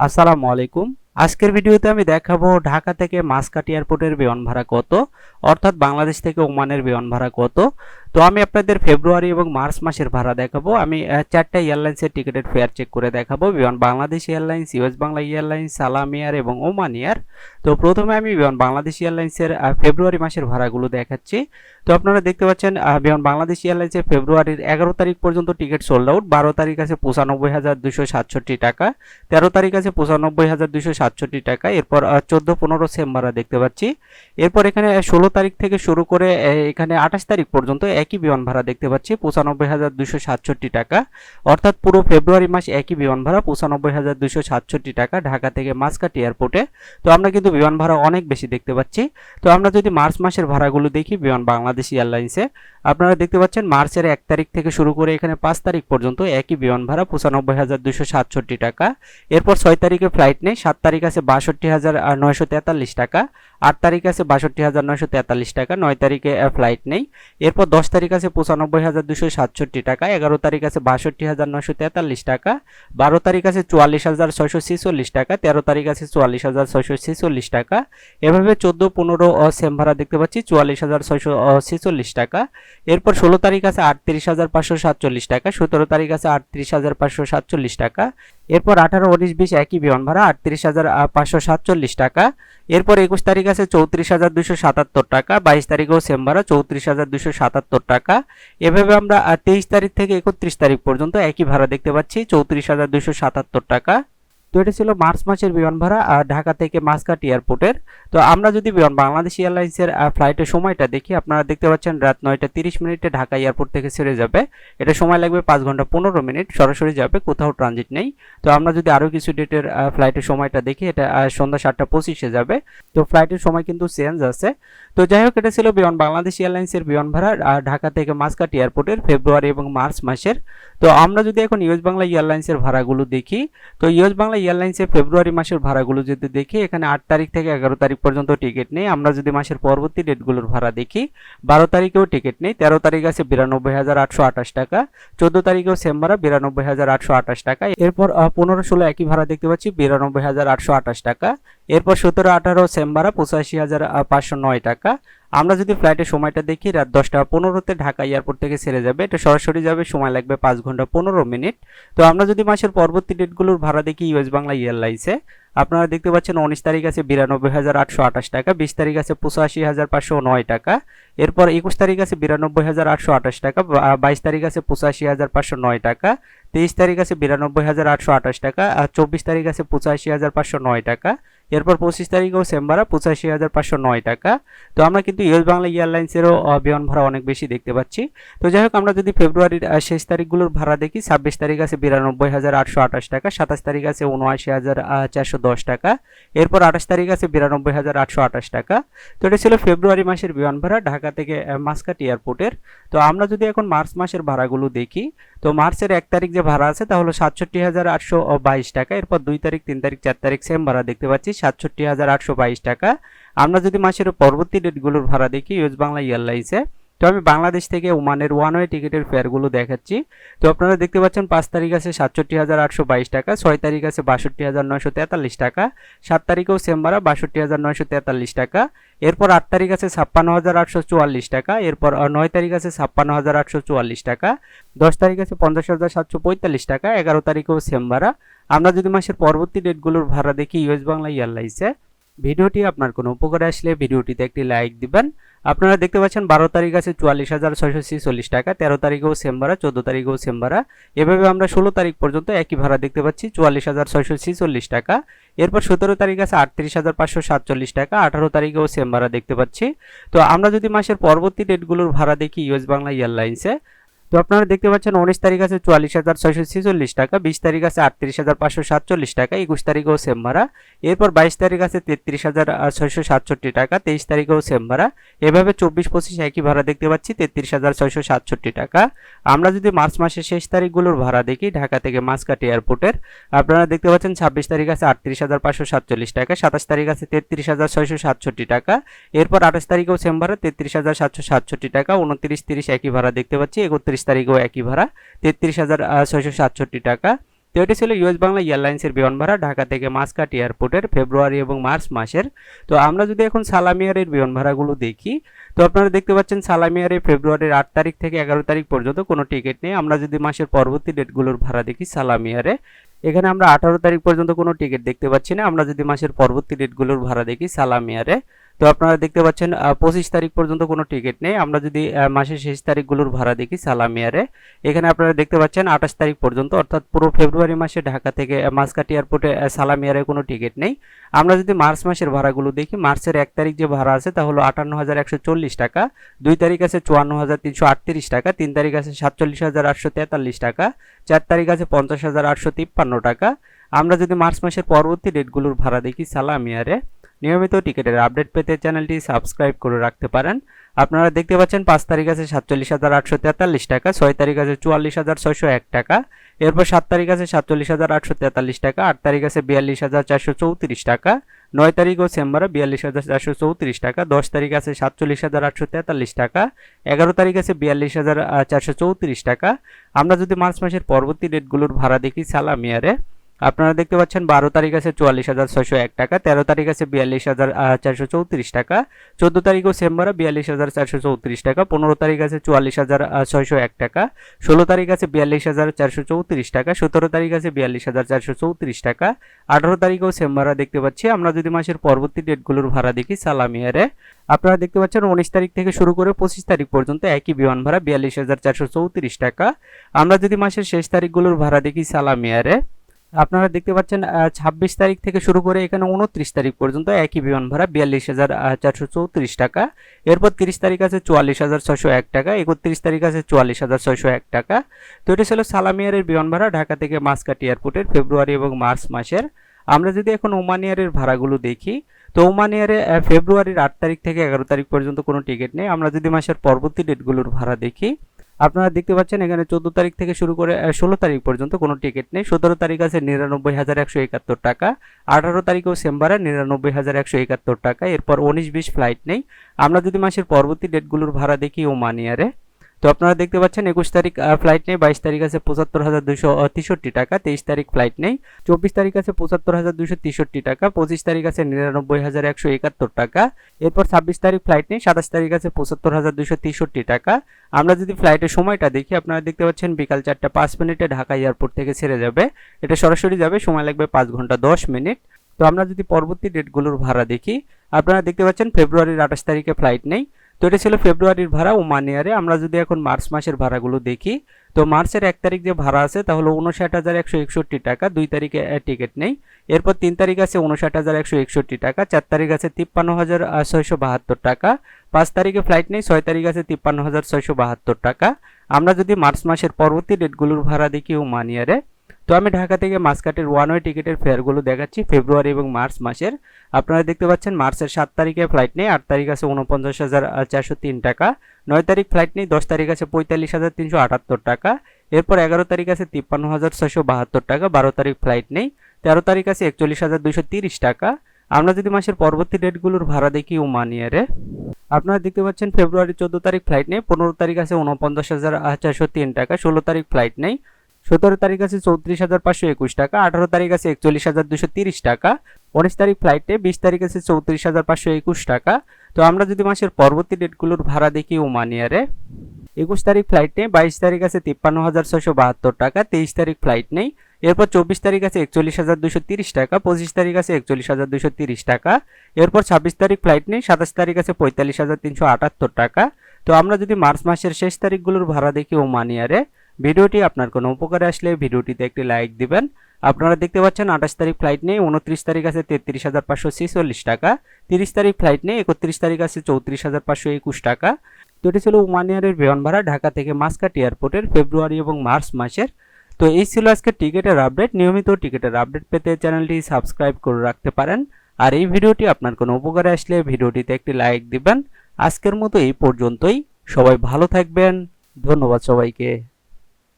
আসসালামু আলাইকুম। আজকের ভিডিওতে আমি দেখাবো ঢাকা থেকে মাসকাটি এয়ারপোর্টের বিমান ভাড়া কত, অর্থাৎ বাংলাদেশ থেকে ওমানের বিমান ভাড়া কত তো আমি আপনাদের ফেব্রুয়ারি এবং মার্চ মাসের ভাড়া দেখাবো। আমি চারটা এয়ারলাইন্সের টিকিটের ফেয়ার চেক করে দেখাবো। Biman Bangladesh airlines, US Bangla airlines, Salam air এবং ওমান এয়ার। তো প্রথমে আমি বিমান বাংলাদেশ এয়ারলাইন্সের ফেব্রুয়ারি মাসের ভাড়াগুলো দেখাচ্ছি। তো আপনারা দেখতে পাচ্ছেন বিমান বাংলাদেশ এয়ারলাইন্সের ফেব্রুয়ারির এগারো তারিখ পর্যন্ত টিকিট সোল্ড আউট বারো তারিখ আছে পঁচানব্বই হাজার দুশো সাতষট্টি টাকা। তেরো তারিখ আছে পঁচানব্বই হাজার দুশো সাতষট্টি টাকা। এরপর চোদ্দ পনেরো সেম ভাড়া দেখতে পাচ্ছি। এরপর এখানে ষোলো তারিখ থেকে শুরু করে এখানে আঠাশ তারিখ পর্যন্ত একই বিমান ভাড়া দেখতে পাচ্ছি, পঁচানব্বই হাজার দুশো সাতষট্টি টাকা। অর্থাৎ পুরো ফেব্রুয়ারি মাস একই বিমান ভাড়া, পঁচানব্বই হাজার দুশো সাতষট্টি টাকা ঢাকা থেকে মাসকাট এয়ারপোর্টে। তো আমরা কিন্তু বিমান ভাড়া অনেক বেশি দেখতে পাচ্ছি। তো আমরা যদি মার্চ মাসের ভাড়াগুলো দেখি বিমান বাংলাদেশ এয়ারলাইন্সে আপনারা দেখতে পাচ্ছেন মার্চের এক তারিখ থেকে শুরু করে এখানে পাঁচ তারিখ পর্যন্ত একই বিমান ভাড়া পঁচানব্বই হাজার দুশো সাতষট্টি টাকা। এরপর ছয় তারিখে ফ্লাইট নেই, সাত তারিখ আছে বাষট্টি হাজার নয়শো তেতাল্লিশ টাকা, আট তারিখ আছে বাষট্টি হাজার নয়শো তেতাল্লিশ টাকা, নয় তারিখে ফ্লাইট নেই। এরপর দশ তারিখ আছে পঁচানব্বই হাজার দুশো সাতষট্টি টাকা, এগারো তারিখ আছে বাষট্টি হাজার নয়শো তেতাল্লিশ টাকা, বারো তারিখ আছে চুয়াল্লিশ হাজার ছয়শো ছেচল্লিশ টাকা, তেরো তারিখ আছে চুয়াল্লিশ হাজার ছয়শো ছেচল্লিশ টাকা। এভাবে চোদ্দ, পনেরো সেম ভাড়া দেখতে পাচ্ছি, চুয়াল্লিশ হাজার ছয়শো ছেচল্লিশ টাকা। এরপর ষোলো তারিখ আছে আটত্রিশ হাজার পাঁচশো সাতচল্লিশ টাকা, সতেরো তারিখ আছে আটত্রিশ হাজার পাঁচশো সাতচল্লিশ টাকা। এরপর আঠারো, উনিশ, বিশ একই বিমান ভাড়া আটত্রিশ হাজার পাঁচশো সাতচল্লিশ টাকা। এরপর একুশ তারিখ আছে চৌত্রিশ হাজার দুশো সাতাত্তর টাকা, বাইশ তারিখেও সেম ভাড়া চৌত্রিশ হাজার দুশো সাতাত্তর টাকা। এভাবে আমরা তেইশ তারিখ থেকে একত্রিশ তারিখ পর্যন্ত একই ভাড়া দেখতে পাচ্ছি, চৌত্রিশ হাজার দুশো সাতাত্তর টাকা। তো এটা ছিল মার্চ মাসের বিমান ভাড়া, আর ঢাকা থেকে মাসকাট এয়ারপোর্টের। তো আমরা যদি বিমান, বাংলাদেশ এয়ারলাইন্সের ফ্লাইটের সময়টা দেখি, আপনারা দেখতে পাচ্ছেন রাত নয়টা তিরিশ মিনিটে ঢাকা এয়ারপোর্ট থেকে ছেড়ে যাবে। এটা সময় লাগবে পাঁচ ঘণ্টা পনেরো মিনিট, সরাসরি যাবে, কোথাও ট্রানজিট নেই। তো আমরা যদি আরও কিছু ডেটের ফ্লাইটের সময়টা দেখি, এটা সন্ধ্যা সাতটা পঁচিশে যাবে। তো ফ্লাইটের সময় কিন্তু চেঞ্জ আছে। তো যাই হোক, এটা ছিল বিমান, বাংলাদেশ এয়ারলাইন্সের বিমান ভাড়া ঢাকা থেকে মাসকাট এয়ারপোর্টের, ফেব্রুয়ারি এবং মার্চ মাসের। তো আমরা যদি এখন ইউএস বাংলা এয়ারলাইন্সের ভাড়াগুলো দেখি, তো ইউএস বাংলা এয়ারলাইন্সের ফেব্রুয়ারি মাসের ভাড়াগুলো যদি দেখি, এখানে আট তারিখ থেকে এগারো তারিখ পর্যন্ত টিকিট নেই। আমরা যদি মাসের পরবর্তী ডেটগুলোর ভাড়া দেখি, বারো তারিখেও টিকিট নেই, তেরো তারিখ আছে বিরানব্বই হাজার আটশো আঠাশ টাকা, চোদ্দ তারিখেও সেম ভাড়া বিরানব্বই হাজার আটশো আঠাশ টাকা। এরপর পনেরো ষোলো একই ভাড়া দেখতে পাচ্ছি, বিরানব্বই হাজার আটশো আঠাশ টাকা। এরপর সতেরো আঠারো সেম ভাড়া পঁচাশি হাজার পাঁচশো নয় টাকা। আমরা যদি ফ্লাইটের সময়টা দেখি, রাত দশটা পনেরোতে ঢাকা এয়ারপোর্ট থেকে ছেড়ে যাবে, এটা সরাসরি যাবে, সময় লাগবে পাঁচ ঘণ্টা পনেরো মিনিট। তো আমরা যদি মাসের পরবর্তী ডেটগুলোর ভাড়া দেখি, ইউএস বাংলা এয়ারলাইন্সে, আপনারা দেখতে পাচ্ছেন উনিশ তারিখ আছে বিরানব্বই হাজার আটশো আঠাশ টাকা, বিশ তারিখ আছে পঁচাশি হাজার পাঁচশো নয় টাকা, এরপর একুশ তারিখ আছে বিরানব্বই হাজার আটশো আঠাশ টাকা বাইশ তারিখ আছে পঁচাশি হাজার পাঁচশো নয় টাকা, তেইশ তারিখ আছে বিরানব্বই হাজার আটশো আঠাশ টাকা, আর চব্বিশ তারিখ আছে পঁচাশি হাজার পাঁচশো নয় টাকা। এরপর পঁচিশ তারিখেও সেম ভাড়া পঁচাশি হাজার পাঁচশো নয় টাকা। তো আমরা কিন্তু ইউএস বাংলা এয়ারলাইন্সেরও বিমান ভাড়া অনেক বেশি দেখতে পাচ্ছি। তো যাই হোক, আমরা যদি ফেব্রুয়ারির শেষ তারিখগুলোর ভাড়া দেখি, ছাব্বিশ তারিখ আছে বিরানব্বই হাজার আটশো আঠাশ টাকা, সাতাশ তারিখ আছে উনআশি হাজার চারশো দশ টাকা, এরপর আঠাশ তারিখ আছে বিরানব্বই হাজার আটশো আঠাশ টাকা। তো এটা ছিল ফেব্রুয়ারি মাসের বিমান ভাড়া ঢাকা থেকে মাসকাট এয়ারপোর্টের। তো আমরা যদি এখন মার্চ মাসের ভাড়াগুলো দেখি তো মার্চের এক তারিখ যে ভাড়া আছে তাহলে সাতষট্টি হাজার আটশো বাইশ টাকা। এরপর দুই তারিখ, তিন তারিখ, চার তারিখ সেম ভাড়া দেখতে পাচ্ছি, সাতষট্টি হাজার আটশো বাইশ টাকা। আমরা যদি মাসের পরবর্তী ডেটগুলোর ভাড়া দেখি ইউজ বাংলা এয়ারলাইন্সে তো আমি বাংলাদেশ থেকে ওমানের ওয়ান ওয়ে টিকিটের ফেয়ারগুলো দেখাচ্ছি। তো আপনারা দেখতে পাচ্ছেন, পাঁচ তারিখ আছে সাতষট্টি হাজার আটশো বাইশ টাকা, ছয় তারিখ আছে বাষট্টি হাজার নয়শো তেতাল্লিশ টাকা, সাত তারিখেও সেম ভাড়া বাষট্টি হাজার নয়শো তেতাল্লিশ টাকা, এরপর আট তারিখ আছে ছাপ্পান্ন হাজার আটশো চুয়াল্লিশ টাকা, এরপর নয় তারিখ আছে ছাপ্পান্ন হাজার আটশো চুয়াল্লিশ টাকা, দশ তারিখ আছে পঞ্চাশ হাজার সাতশো পঁয়তাল্লিশ টাকা, এগারো তারিখেও সেম ভাড়া আমরা যদি মাসের পরবর্তী ডেটগুলোর ভাড়া দেখি, ইউএস বাংলা এয়ারলাইন্সে ভিডিওটি আপনার কোনো উপকারে আসলে ভিডিওটিতে একটি লাইক দিবেন। আপনারা দেখতে পাচ্ছেন বারো তারিখ আছে চুয়াল্লিশ হাজার ছয়শো ছেচল্লিশ টাকা, তেরো তারিখেও সেম ভাড়া, চোদ্দ তারিখেও সেম ভাড়া। এভাবে আমরা ষোলো তারিখ পর্যন্ত একই ভাড়া দেখতে পাচ্ছি, চুয়াল্লিশ হাজার ছয়শো ছেচল্লিশ টাকা। এরপর সতেরো তারিখ আছে আটত্রিশ হাজার পাঁচশো সাতচল্লিশ টাকা, আঠারো তারিখেও সেম ভাড়া দেখতে পাচ্ছি। তো আমরা যদি মাসের পরবর্তী ডেটগুলোর ভাড়া দেখি ইউএস বাংলা এয়ারলাইন্সে তো আপনারা দেখতে পাচ্ছেন উনিশ তারিখ আছে চুয়াল্লিশ হাজার ছয়শো ছেচল্লিশ টাকা, বিশ তারিখ আছে আটত্রিশ হাজার পাঁচশো সাতচল্লিশ টাকা, একুশ তারিখেও সেম ভাড়া। এরপর বাইশ তারিখ আছে তেত্রিশ হাজার ছয়শো সাতষট্টি টাকা, তেইশ তারিখেও সেম ভাড়া। এভাবে চব্বিশ, পঁচিশ একই ভাড়া দেখতে পাচ্ছি, তেত্রিশ হাজার ছয়শো সাতষট্টি টাকা। আমরা যদি মার্চ মাসের শেষ তারিখগুলোর ভাড়া দেখি, ঢাকা থেকে মাসকাট এয়ারপোর্টের, আপনারা দেখতে পাচ্ছেন ছাব্বিশ তারিখ আছে আটত্রিশ হাজার পাঁচশো সাতচল্লিশ টাকা, সাতাশ তারিখ আছে তেত্রিশ হাজার ছয়শো সাতষট্টি টাকা। এরপর আঠাশ তারিখেও সেম ভাড়া, তেত্রিশ হাজার সাতশো সাতষট্টি টাকা, উনত্রিশ, তিরিশ একই ভাড়া দেখতে পাচ্ছি, একত্রিশ তারিখেও একই ভাড়া, তেত্রিশ হাজার ছয়শো সাতষট্টি টাকা। তো এটি ছিল ইউএস বাংলা এয়ারলাইন্সের বিমান ভাড়া ঢাকা থেকে মাসকাট এয়ারপোর্টের ফেব্রুয়ারি এবং মার্চ মাসের। তো আমরা যদি এখন সালামিয়ারের বিমান ভাড়াগুলো দেখি, তো আপনারা দেখতে পাচ্ছেন সালামিয়ারে ফেব্রুয়ারির আট তারিখ থেকে এগারো তারিখ পর্যন্ত কোনো টিকিট নেই। আমরা যদি মাসের পরবর্তী ডেটগুলোর ভাড়া দেখি সালামিয়ারে, এখানে আমরা আঠারো তারিখ পর্যন্ত কোনো টিকিট দেখতে পাচ্ছি না। আমরা যদি মাসের পরবর্তী ডেটগুলোর ভাড়া দেখি সালামিয়ারে তো আপনারা দেখতে পাচ্ছেন পঁচিশ তারিখ পর্যন্ত কোনো টিকিট নেই। আমরা যদি মাসের শেষ তারিখগুলোর ভাড়া দেখি, সালামিয়ারে, এখানে আপনারা দেখতে পাচ্ছেন আঠাশ তারিখ পর্যন্ত, অর্থাৎ পুরো ফেব্রুয়ারি মাসে ঢাকা থেকে মাসকাট এয়ারপোর্টে সালামিয়ারে কোনো টিকিট নেই। আমরা যদি মার্চ মাসের ভাড়াগুলো দেখি, মার্চের এক তারিখ যে ভাড়া আছে, তা হলো আটান্ন হাজার একশো চল্লিশ টাকা, দুই তারিখ আছে চুয়ান্ন হাজার তিনশো আটত্রিশ টাকা, তিন তারিখ আছে সাতচল্লিশ হাজার আটশো তেতাল্লিশ টাকা, চার তারিখ আছে পঞ্চাশ হাজার আটশো তিপ্পান্ন টাকা। আমরা যদি মার্চ মাসের পরবর্তী ডেটগুলোর ভাড়া দেখি, সালামিয়ারে নিয়মিত টিকিটের আপডেট পেতে চ্যানেলটি সাবস্ক্রাইব করে রাখতে পারেন। আপনারা দেখতে পাচ্ছেন পাঁচ তারিখ আছে সাতচল্লিশ হাজার আটশো তেতাল্লিশ টাকা, ছয় তারিখ আছে চুয়াল্লিশ হাজার ছয়শো এক টাকা, এরপর সাত তারিখ আছে সাতচল্লিশ হাজার আটশো তেতাল্লিশ টাকা, আট তারিখ আছে বিয়াল্লিশ হাজার চারশো চৌত্রিশ টাকা, নয় তারিখ ও চেম্বারে বিয়াল্লিশ হাজার চারশো চৌত্রিশ টাকা, দশ তারিখ আছে সাতচল্লিশ হাজার আটশো তেতাল্লিশ টাকা, এগারো তারিখ আছে বিয়াল্লিশ হাজার চারশো চৌত্রিশ টাকা। আমরা যদি মার্চ মাসের পরবর্তী ডেটগুলোর ভাড়া দেখি সালামিয়ারে আপনারা দেখতে পাচ্ছেন বারো তারিখ আছে চুয়াল্লিশ হাজার ছয়শো এক টাকা, তেরো তারিখ আছে বিয়াল্লিশ হাজার চারশো চৌত্রিশ টাকা, চোদ্দ তারিখ ও সেম্বারে বিয়াল্লিশ হাজার চারশো চৌত্রিশ টাকা, পনেরো তারিখ আছে চুয়াল্লিশ হাজার ছয়শো এক টাকা, ষোলো তারিখ আছে বিয়াল্লিশ হাজার চারশো চৌত্রিশ টাকা, সতেরো তারিখ আছে বিয়াল্লিশ হাজার চারশো চৌত্রিশ টাকা, আঠারো তারিখ ও সেম্বারে দেখতে পাচ্ছি, আমরা যদি মাসের পরবর্তী ডেটগুলোর ভাড়া দেখি সালামিয়ারে আপনারা দেখতে পাচ্ছেন উনিশ তারিখ থেকে শুরু করে পঁচিশ তারিখ পর্যন্ত একই বিমান ভাড়া, বিয়াল্লিশ হাজার চারশো চৌত্রিশ টাকা, আমরা যদি মাসের শেষ তারিখগুলোর ভাড়া দেখি সালামিয়ারে আপনারা দেখতে পাচ্ছেন ছাব্বিশ তারিখ থেকে শুরু করে এখানে উনত্রিশ তারিখ পর্যন্ত একই বিমান ভাড়া, বিয়াল্লিশ হাজার চারশো চৌত্রিশ টাকা। এরপর তিরিশ তারিখ আছে চুয়াল্লিশ হাজার ছয়শো এক টাকা, একত্রিশ তারিখ আছে চুয়াল্লিশ হাজার ছয়শো এক টাকা। তো এটা ছিল সালামিয়ারের বিমান ভাড়া, ঢাকা থেকে মাসকাট এয়ারপোর্টের, ফেব্রুয়ারি এবং মার্চ মাসের। আমরা যদি এখন ওমান ওমানিয়ারের ভাড়াগুলো দেখি, তো ওমান ওমানিয়ারে ফেব্রুয়ারির আট তারিখ থেকে এগারো তারিখ পর্যন্ত কোনো টিকিট নেই। আমরা যদি মাসের পরবর্তী ডেটগুলোর ভাড়া দেখি আপনারা দেখতে পাচ্ছেন এখানে চোদ্দ তারিখ থেকে শুরু করে ষোলো তারিখ পর্যন্ত কোনো টিকিট নেই। সতেরো তারিখ আছে নিরানব্বই হাজার একশো একাত্তর টাকা। আঠারো তারিখেও সেম্বারে নিরানব্বই হাজার একশো একাত্তর টাকা। এরপর উনিশ বিশ ফ্লাইট নেই। আমরা যদি মাসের পরবর্তী ডেটগুলোর ভাড়া দেখি, ওমানিয়ারে। তো আপনারা দেখতে পাচ্ছেন একুশ তারিখ ফ্লাইট নেই, বাইশ তারিখ আছে পঁচাত্তর হাজার দুশো তেষট্টি টাকা, তেইশ তারিখ ফ্লাইট নেই, চব্বিশ তারিখ আছে পঁচাত্তর হাজার দুশো তেষট্টি টাকা, পঁচিশ তারিখ আছে নিরানব্বই হাজার একশো একাত্তর টাকা। এরপর ছাব্বিশ তারিখ ফ্লাইট নেই, সাতাশ তারিখ আছে পঁচাত্তর হাজার দুশো তেষট্টি টাকা। আমরা যদি ফ্লাইটের সময়টা দেখি, আপনারা দেখতে পাচ্ছেন বিকাল চারটা পাঁচ মিনিটে ঢাকা এয়ারপোর্ট থেকে ছেড়ে যাবে। এটা সরাসরি যাবে, সময় লাগবে পাঁচ ঘণ্টা দশ মিনিট। তো আমরা যদি পরবর্তী ডেটগুলোর ভাড়া দেখি, আপনারা দেখতে পাচ্ছেন ফেব্রুয়ারির আঠাশ তারিখে ফ্লাইট নেই তো এটা ছিল ফেব্রুয়ারির ভাড়া ওমান ইয়ারে। আমরা যদি এখন মার্চ মাসের ভাড়াগুলো দেখি, তো মার্চের এক তারিখ যে ভাড়া আছে, তাহলে উনষাট হাজার একশো একষট্টি টাকা, দুই তারিখে টিকিট নেই। এরপর তিন তারিখ আছে উনষাট হাজার একশো একষট্টি টাকা, চার তারিখ আছে তিপ্পান্ন হাজার ছয়শো বাহাত্তর টাকা, পাঁচ তারিখে ফ্লাইট নেই, ছয় তারিখ আছে তিপ্পান্ন হাজার ছয়শো বাহাত্তর টাকা। আমরা যদি মার্চ মাসের পরবর্তী ডেটগুলোর ভাড়া দেখি ওমান ইয়ারে তো আমি ঢাকা থেকে মাসকাটের ওয়ান ওয়ে টিকিটের ফেয়ারগুলো দেখাচ্ছি ফেব্রুয়ারি এবং মার্চ মাসের। আপনারা দেখতে পাচ্ছেন মার্চের সাত তারিখে ফ্লাইট নেই, আট তারিখ আছে উনপঞ্চাশ হাজার চারশো তিন টাকা, নয় তারিখ ফ্লাইট নেই, দশ তারিখ আছে পঁয়তাল্লিশ হাজার তিনশো আটাত্তর টাকা, এরপর এগারো তারিখ আছে তিপ্পান্ন হাজার ছয়শো বাহাত্তর টাকা, বারো তারিখ ফ্লাইট নেই, তেরো তারিখ আছে একচল্লিশ হাজার দুশো তিরিশ টাকা। আমরা যদি মাসের পরবর্তী ডেটগুলোর ভাড়া দেখি ওমান ইয়ারে আপনারা দেখতে পাচ্ছেন ফেব্রুয়ারি চোদ্দ তারিখ ফ্লাইট নেই, পনেরো তারিখ আছে উনপঞ্চাশ হাজার চারশো তিন টাকা, ষোলো তারিখ ফ্লাইট নেই সতেরো তারিখ আছে চৌত্রিশ হাজার পাঁচশো একুশ টাকা, আঠারো তারিখ আছে একচল্লিশ হাজার দুশো তিরিশ টাকা, উনিশ তারিখ ফ্লাইটে বিশ তারিখ আছে চৌত্রিশ হাজার পাঁচশো একুশ টাকা। তো আমরা যদি মাসের পরবর্তী ডেটগুলোর ভাড়া দেখি ওমান ইয়ারে, একুশ তারিখ ফ্লাইট বাইশ তারিখ আছে তিপ্পান্ন হাজার ছশো বাহাত্তর টাকা, তেইশ তারিখ ফ্লাইট নেই, এরপর চব্বিশ তারিখ আছে একচল্লিশ হাজার দুশো তিরিশ টাকা, পঁচিশ তারিখ আছে একচল্লিশ হাজার দুশো তিরিশ টাকা, এরপর ছাব্বিশ তারিখ ফ্লাইট নেই, সাতাশ তারিখ আছে পঁয়তাল্লিশ হাজার তিনশো আটাত্তর টাকা। তো আমরা যদি মার্চ মাসের শেষ তারিখগুলোর ভাড়া দেখি ওমান ইয়ারে ভিডিওটি আপনার কোনো উপকারে আসলে ভিডিওটিতে একটি লাইক দিবেন। আপনারা দেখতে পাচ্ছেন আঠাশ তারিখ ফ্লাইট নেই, উনত্রিশ তারিখ আছে তেত্রিশ হাজার পাঁচশো ছেচল্লিশ টাকা, তিরিশ তারিখ ফ্লাইট নেই, একত্রিশ তারিখ আছে চৌত্রিশ হাজার পাঁচশো একুশ টাকা। তো এটি ছিল ওমান ইয়ারের বিমান ভাড়া ঢাকা থেকে মাসকাট এয়ারপোর্টের ফেব্রুয়ারি এবং মার্চ মাসের। তো এই ছিল আজকে টিকিটের আপডেট। নিয়মিত টিকিটের আপডেট পেতে চ্যানেলটি সাবস্ক্রাইব করে রাখতে পারেন। আর এই ভিডিওটি আপনার কোনো উপকারে আসলে ভিডিওটিতে একটি লাইক দিবেন। আজকের মতো এই পর্যন্তই। সবাই ভালো থাকবেন। ধন্যবাদ সবাইকে।